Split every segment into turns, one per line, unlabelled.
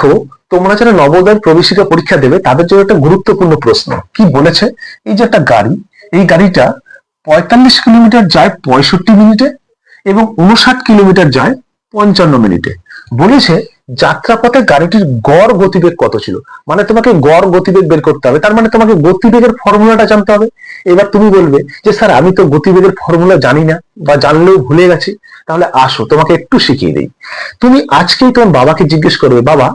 দেখো, তোমরা যারা নবোদয় প্রবেশিকা পরীক্ষা দেবে, তাদের জন্য একটা গুরুত্বপূর্ণ প্রশ্ন। কি বলেছে? এই যে একটা গাড়ি, এই গাড়িটা পঁয়তাল্লিশ কিলোমিটার যায় পঁয়ষট্টি মিনিটে এবং উনষাট কিলোমিটার যায় পঞ্চান্ন মিনিটে। বলেছে, যাত্রাপথে গাড়িটির গড় গতিবেগ কত ছিল? মানে তোমাকে গড় গতিবেগ বের করতে হবে। তার মানে তোমাকে গতিবেগের ফর্মুলাটা জানতে হবে। এবার তুমি বলবে যে, স্যার, আমি তো গতিবেগের ফর্মুলা জানি না বা জানলেও ভুলে গেছি। তাহলে আসো, তোমাকে একটু শিখিয়ে দিই। তুমি আজকেই তোমার বাবাকে জিজ্ঞেস করবে, বাবা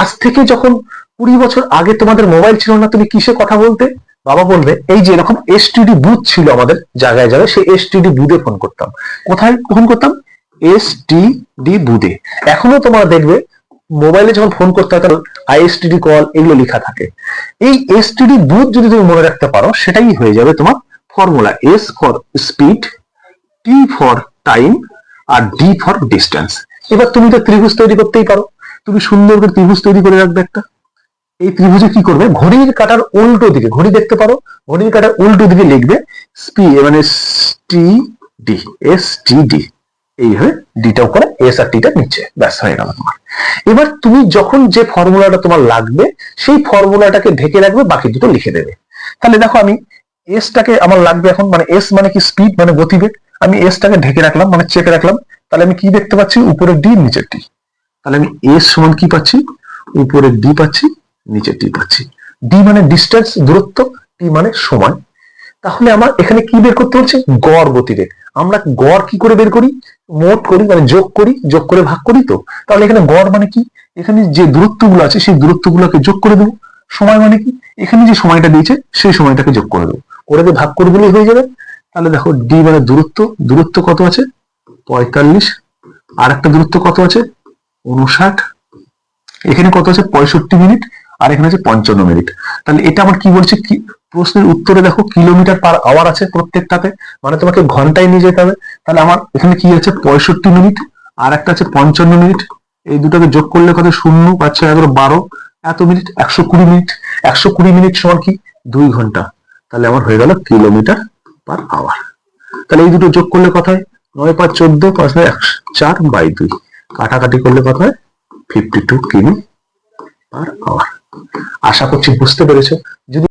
আজ থেকে যখন কুড়ি বছর আগে তোমাদের মোবাইল ছিল না, তুমি কিসে কথা বলতে? বাবা বলবে, এই যে এরকম এসটিডি বুথ ছিল আমাদের জায়গায় জায়গায়, সেই এসটিডি বুথে ফোন করতাম। কোথায় ফোন করতাম? এসটিডি বুথে এখনও তোমরা দেখবে মোবাইলে যখন ফোন করতে হয় তখন আইএসটিডি কল এগুলো লেখা থাকে। এই এসটিডি বুথ যদি তুমি মনে রাখতে পারো, সেটাই হয়ে যাবে তোমার formula S for speed T for time R D for distance এবার তুমি তো ত্রিভুজ তৈরি করতেই পারো। তুমি সুন্দর করে ত্রিভুজ তৈরি করে রাখবে একটা। এই ত্রিভুজে কি করবে? ঘড়ির কাটার উল্টো দিকে, ঘড়ি দেখতে পারো? ঘড়ির কাটার উল্টো দিকে লিখবে স্পি মানে T D S T D এইভাবে এস আর টিটা নিচে। ব্যাস, হয়ে গেল তোমার। এবার তুমি যখন যে ফর্মুলাটা তোমার লাগবে, সেই ফর্মুলাটাকে ঢেকে রাখবে, বাকি দুটো লিখে দেবে। তাহলে দেখো আমি এসটাকে আমার লাগবে এখন মানে এস মানে কি স্পিড মানে গতিবেগ? আমি এসটাকে ঢেকে রাখলাম মানে চেকে রাখলাম। তাহলে আমি কি দেখতে পাচ্ছি? উপরের ডি নিচের টি তাহলে আমি এস সমান কি পাচ্ছি? উপরে ডি পাচ্ছি, নিচে টি পাচ্ছি। ডি মানে ডিস্টেন্স দূরত্ব টি মানে সময়। তাহলে আমার এখানে কি বের করতে হচ্ছে? গড় গতিবেগ আমরা গড় কি করে বের করি? মোট করি মানে যোগ করি, যোগ করে ভাগ করি তো? তাহলে এখানে গড় মানে কি? এখানে যে দূরত্বগুলো আছে, সেই দূরত্বগুলোকে যোগ করে দেবো। সময় মানে কি? এখানে যে সময়টা দিয়েছে, সেই সময়টাকে যোগ করে দেবো। করে দিয়ে ভাগ করে দিলেই হয়ে যাবে। তাহলে দেখো ডি মানে দূরত্ব। দূরত্ব কত আছে? পঁয়তাল্লিশ। আর একটা দূরত্ব কত আছে? উনষাট এখানে কত আছে? পঁয়ষট্টি মিনিট। আর এখানে আছে পঞ্চান্ন মিনিট। তাহলে এটা আমার কি বলছে? কি প্রশ্নের উত্তরে দেখো, কিলোমিটার পার আওয়ার আছে প্রত্যেকটাতে। মানে তোমাকে ঘন্টায় নিয়ে যেতে হবে। তাহলে আমার এখানে কি আছে? পঁয়ষট্টি মিনিট। আর একটা আছে পঞ্চান্ন মিনিট। এই দুটাকে যোগ করলে কত? শূন্য পাঁচ ছয় এগারো বারো। এত মিনিট? একশো কুড়ি মিনিট। একশো কুড়ি মিনিট সমান কি? দুই ঘণ্টা। তাহলে আমার হয়ে গেল কিলোমিটার পার আওয়ার তাহলে এই দুটো যোগ করলে কথায় নয় পাঁচ চোদ্দ পাঁচ চার বাই দুই। কাটাকাটি করলে কত হয় ফিফটি টু কিমি পার আওয়ার আশা করছি বুঝতে পেরেছ। যদি